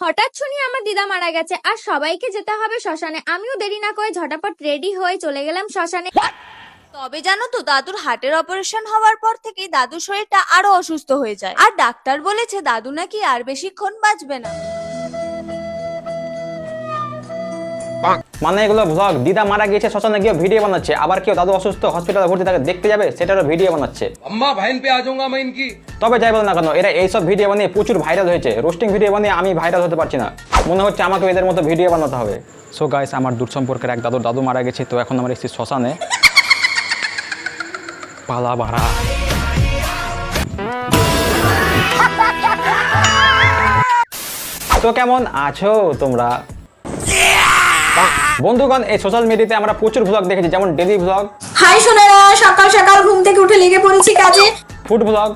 হঠাৎ শুনি আমার দিদা মারা গেছে, আর সবাইকে যেতে হবে শ্মশানে। আমিও দেরি না করে ঝটাপট রেডি হয়ে চলে গেলাম শ্মশানে। তবে জানো তো, দাদুর হার্টের অপারেশন হওয়ার পর থেকে দাদুর শরীরটা আরও অসুস্থ হয়ে যায়। আর ডাক্তার বলেছে দাদু নাকি আর বেশিক্ষণ বাঁচবে না। মানে এগুলো ভ্লগ দিদা মারা গিয়েছে শ্মশানে গিয়ে ভিডিও বানাচ্ছে। আবার কেউ দাদু অসুস্থ হসপিটালে ভর্তি তাকে দেখতে যাবে সেটারও ভিডিও বানাচ্ছে। আম্মা ভাইন পে আজুঙ্গা মাইন কি? তবে যাই বল না কেন এরা এইসব ভিডিও বানিয়ে প্রচুর ভাইরাল হয়েছে। রোস্টিং ভিডিও বানিয়ে আমি ভাইরাল হতে পারছি না। মনে হচ্ছে আমাকে এদের মতো ভিডিও বানাতে হবে। সো গাইস আমার দূর সম্পর্কের এক দাদুর দাদু মারা গেছে তো এখন আমার এসেছি শ্মশানে। পালা ভাড়া তো কেমন আছো তোমরা? বন্ধুগণ এই সোশ্যাল মিডিয়াতে আমরা প্রচুর ভ্লগ দেখেছি যেমন ডেলি ভ্লগ হাই সোনারা সকাল সকাল ঘুম থেকে উঠে লেগে পড়েছি কাজে। ফুড ব্লগ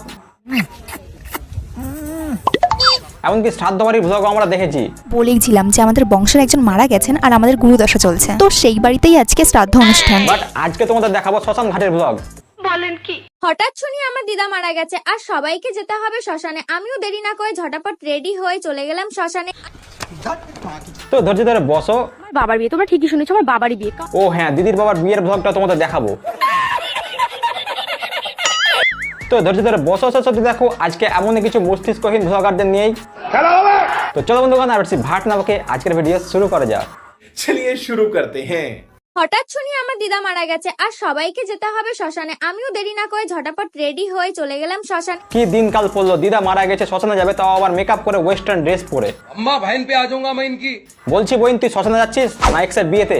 এমনকি শ্রাদ্ধ বাড়ির ব্লগও আমরা দেখেছি। বলেইছিলাম যে আমাদের বংশের একজন মারা গেছেন আর আমাদের গুরুদশা চলছে। তো সেই বাড়িতেই আজকে শ্রাদ্ধ অনুষ্ঠান। বাট আজকে তোমাদের দেখাবো শ্মশান ঘাটের ব্লগ হঠাৎ শুনি আমার দিদা মারা গেছে আর সবাইকে যেতে হবে শ্মশানে। আমিও দেরি না করে ঝটাপট রেডি হয়ে চলে গেলাম শ্মশানে। তো ধৈর্য ধরে বসো। বাবার বিয়ে তোমরা ঠিকই শুনেছো আমার বাবারই বিয়ে। ও হ্যাঁ দিদির বাবার বিয়ের ভ্লগটা তোমাদের দেখাবো। তো ধৈর্য ধরে বসো সাথে দেখো আজকে এমন কিছু মস্তিষ্কহীন ভ্লগারদের নিয়েই। খেলা হবে! তো চলো বন্ধুগণ আর ভাট নামকে আজকের ভিডিও শুরু করা যাক। চলিয়ে শুরু করতে হ্যাঁ। হঠাৎ শুনি আমার দিদা মারা গেছে আর সবাইকে যেতে হবে শ্মশানে। আমিও দেরি না করে ঝটাপট রেডি হয়ে চলে গেলাম শ্মশান। কি দিনকাল পড়ল? দিদা মারা গেছে শ্মশানে যাবে তাও আবার মেকআপ করে ওয়েস্টার্ন ড্রেস পরে। আম্মা ভাইন পে আজুঙ্গা আমি ইনকি বলছি বইন তুই শ্মশানে যাচ্ছিস? না এক্সের বিয়েতে।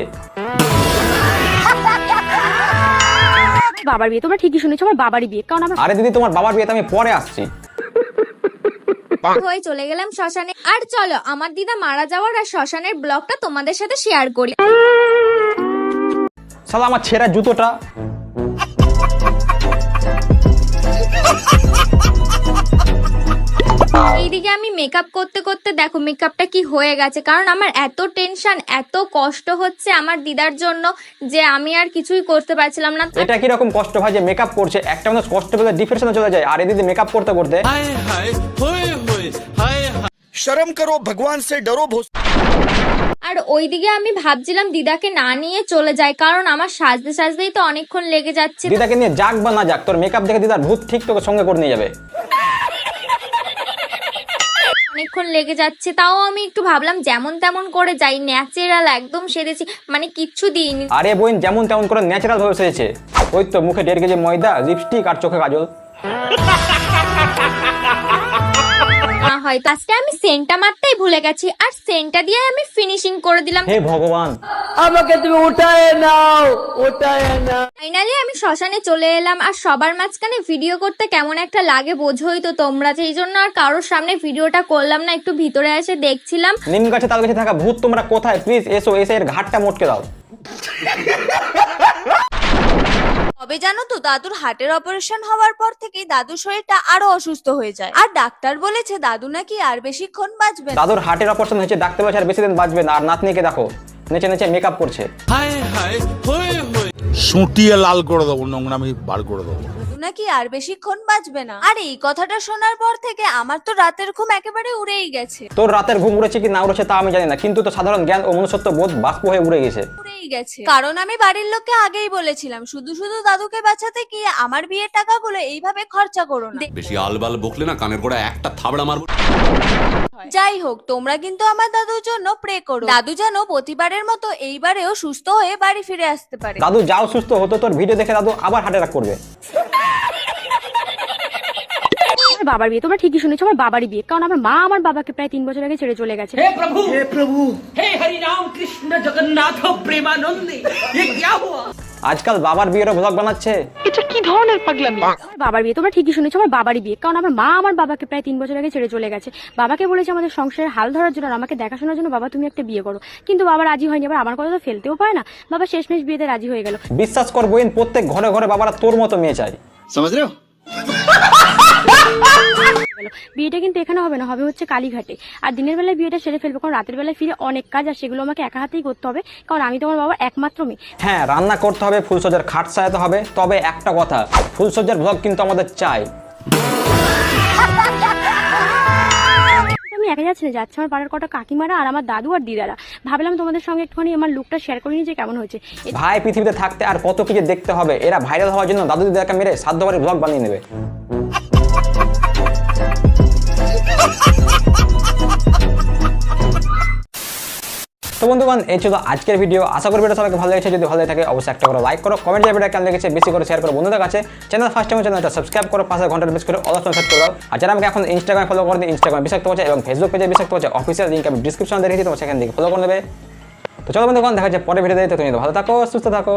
বাবার বিয়ে তোমরা ঠিকই শুনেছো আমার বাবারই বিয়ে কারণ আমার আরে দিদি তোমার বাবার বিয়েতে আমি পরে আসছি। হয়ে চলে গেলাম শ্মশানে। আর চলো আমার দিদা মারা যাওয়ার আর শ্মশানের ব্লগটা তোমাদের সাথে শেয়ার করি। শালা আমার ছেঁড়া জুতোটা। এইদিকে আমি মেকআপ করতে করতে দেখো মেকআপটা কি হয়ে গেছে? কারণ আমার এত টেনশন এত কষ্ট হচ্ছে আমার দিদার জন্য যে আমি আর কিছুই করতে পারছিলাম না। এটা কি রকম কষ্ট হয় যে মেকআপ করছে? একটা মানুষ কষ্ট পেলে ডিপ্রেশনে চলে যায় আর এদিকে মেকআপ করতে করতে। শরম করো ভগবান সে ডরো ভোস আর ওইদিকে আমি ভাবছিলাম দিদাকে না নিয়ে চলে যায় কারণ আমার সাজতে সাজতেই তো অনেকক্ষণ লেগে যাচ্ছে। দিদাকে নিয়ে যাক বা না যাক তোর মেকআপ দেখে দিদার ভূত ঠিক তোকে সঙ্গে করে নিয়ে যাবে। অনেকক্ষণ লেগে যাচ্ছে তাও আমি একটু ভাবলাম যেমন তেমন করে যাই ন্যাচারাল একদম সেরেছি মানে কিচ্ছু দিইনি। আরে বোন যেমন তেমন করে ন্যাচারাল ভাবে সেজেছে। ওই তো মুখে দেড় কেজি ময়দা লিপস্টিক আর চোখে কাজল। না হয় আজকে আমি সেন্টটা মারতেই ভুলে গেছি আর সেন্টটা দিয়ে আমি ফিনিশিং করে দিলাম। হে ভগবান। ফাইনালি আমি শ্মশানে চলে এলাম আর সবার মাঝখানে ভিডিও করতে কেমন একটা লাগে বোঝোই তো তোমরা সেই জন্য আর কারোর সামনে ভিডিওটা করলাম না একটু ভিতরে এসে দেখছিলাম। নিম গাছে তাল গাছে থাকা ভূত তোমরা কোথায়? প্লিজ এসো এসে এর ঘাটটা মোটকে দাও। তবে জানো তো দাদুর হার্টের অপারেশন হওয়ার পর থেকে দাদুর শরীরটা আরও অসুস্থ হয়ে যায়। আর ডাক্তার বলেছে দাদু নাকি আর বেশিক্ষণ বাঁচবে না। দাদুর হার্টের অপারেশন হয়েছে ডাক্তার বলছে আর বেশি দিন বাঁচবে না। আর নাতনিকে দেখো নেচে নেচে মেকআপ করছে। শুটিয়ে লাল করে দেবো নোংরা আমি বার করে দেবো। নাকি আর বেশিক্ষণ বাঁচবে না? আর এই কথাটা শোনার পর থেকে আমার তো রাতের ঘুম একেবারে উড়েই গেছে। তোর রাতের ঘুম উড়েছে কি না উড়েছে তা আমি জানি না কিন্তু তো সাধারণ জ্ঞান ও মনুষ্যত্ব বোধ বাষ্প হয়ে উড়ে গেছে। উড়েই গেছে। কারণ আমি বাড়ির লোককে আগেই বলেছিলাম শুধু শুধু দাদুকে বাঁচাতে গিয়ে আমার বিয়ের টাকাগুলো এইভাবে খরচা করো না। বেশি আলবাল বকলে না কানের গোড়া একটা থাবড়া মারবো। যাই হোক তোমরা কিন্তু আমার দাদুর জন্য প্রে করো। দাদু যেন প্রতিবারের মতো এইবারেও সুস্থ হয়ে বাড়ি ফিরে আসতে পারে। দাদু যাও সুস্থ হতো তোর ভিডিও দেখে দাদু আবার হার্ট অ্যাটাক করবে। আমার বাবার বিয়ে তোমরা ঠিকই শুনেছো আমার বাবারই বিয়ে। কারণ আমার মা আমার বাবাকে প্রায় তিন বছর আগে ছেড়ে চলে গেছে। আজকাল বাবার বিয়েরও ব্লগ বানাচ্ছে। আমার বাবার বিয়ে তোমরা ঠিকই শুনেছো আমার বাবারই বিয়ে। কারণ আমার মা আমার বাবাকে প্রায় তিন বছর আগে ছেড়ে চলে গেছে। বাবাকে বলেছে আমাদের সংসারের হাল ধরার জন্য আমাকে দেখাশোনার জন্য বাবা তুমি একটা বিয়ে করো। কিন্তু বাবা রাজি হয়নি আবার আমার কথা তো ফেলতেও পারে না। বাবা শেষমেশ বিয়েতে রাজি হয়ে গেল। বিশ্বাস কর বইন প্রত্যেক ঘরে ঘরে বাবারা তোর মতো মেয়ে চাই समझ रहे हो গেল বিয়েটা কিন্তু এখানে হবে না হবে হচ্ছে কালীঘাটে আর দিনের বেলায় বিয়েটা সেরে ফেলবো কারণ রাতের বেলায় ফিরে অনেক কাজ আর সেগুলো আমাকে একা হাতেই করতে হবে কারণ আমি তোমার বাবার একমাত্র মেয়ে হ্যাঁ রান্না করতে হবে ফুলসজ্জার খাট সাজাতে হবে তবে একটা কথা ফুলসজ্জার ব্লগ কিন্তু আমাদের চাই আমি যাচ্ছে না যাচ্ছে আমার পাড়ার কটা কাকিমারা আর আমার দাদু আর দিদারা। ভাবলাম তোমাদের সঙ্গে একটুখানি আমার লুকটা শেয়ার করে যে কেমন হয়েছে। ভাই, পৃথিবীতে থাকতে আর কত কিছু দেখতে হবে? এরা ভাইরাল হওয়ার জন্য দাদু দিদাকে মেরে সাধ্যবারের ব্লগ বানিয়ে নেবে। তো বন্ধুগণ, এই ছিল আজকের ভিডিও আশা করি ভিডিও সবাইকে ভালো লেগেছে। যদি ভালো লাগে থাকে, অবশ্যই একটা করে লাইক করো কমেন্ট ভিডিও কেন লেগেছে বেশি করে শেয়ার করো বন্ধুদের কাছে। চ্যানেল ফার্স্ট টাইম চ্যানেলটা সাবস্ক্রাইব করো, পাশে ঘণ্টা বেশ করে অপশন সেট করো আর যারা আমাকে এখন ইনস্টাগ্রামে ফলো করে ইনস্টাগ্রামে বিষাক্ত হচ্ছে এবং ফেসবুক পেজে বিষাক্ত হচ্ছে অফিসিয়াল লিঙ্ক আমি ডিসক্রিপশনে দেখেছি তোমার সেখান থেকে ফলো করে নেবে। তো চলো বন্ধুগণ, দেখা যাচ্ছে পরে ভিডিও দিতে তুমি ভালো থাকো, সুস্থ থাকো।